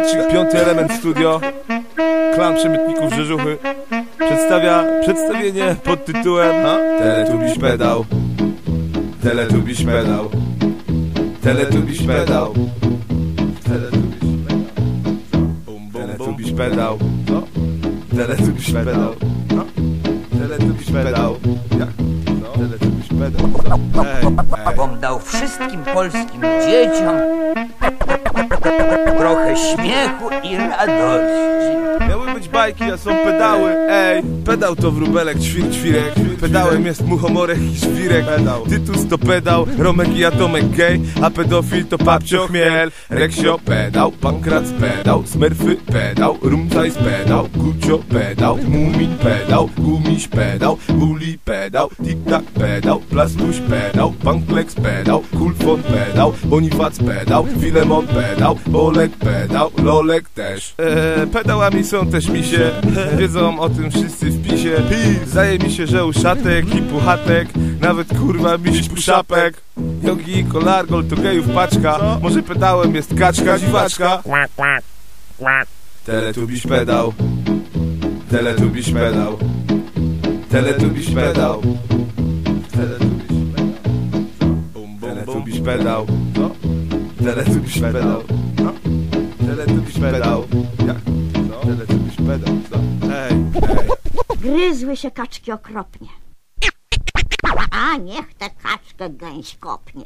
Teatrzyk Piąty Element Studio. Klan Przemytników Rzeżuchy Przedstawia przedstawienie pod tytułem no, Teletubiś pedał. Teletubiś pedał. Teletubiś pedał. Teletubiś pedał. Teletubiś pedał. Teletubiś pedał. Jak? No. Teletubiś pedał. Bom dał wszystkim polskim dzieciom trochę śmiechu i radości. Miały być bajki, a są pedały Ej, pedał to wróbelek, ćwir, ćwirek Pedałem jest muchomorek i świrek pedał. Tytus to pedał, Romek i Atomek gej A pedofil to papcio chmiel Reksio pedał, Pankrac pedał Smurfy pedał, Rumcajs pedał Kucio pedał, Mumin pedał Gumiś pedał, Guli pedał Tik-tak pedał, Plastuś pedał Panklex pedał, Kulfon pedał Bonifac pedał, Filemon pedał Bolek pedał, Lolek też. Eee, Pedałami są też misie Wiedzą o tym wszyscy w pisie. Zdaje mi się, że uszatek i puchatek Nawet kurwa miś puszapek. Jogi kolargol to gejów paczka. Może pedałem jest kaczka, dziwaczka. Teletubiś pedał. Teletubiś pedał. Teletubiś pedał. Teletubiś pedał. Co? Teletubiś pedał No? Teletubiś pedał Jak? Co? Teletubiś pedał Co? Ej, ej Gryzły się kaczki okropnie. A niech tę kaczkę gęś kopnie.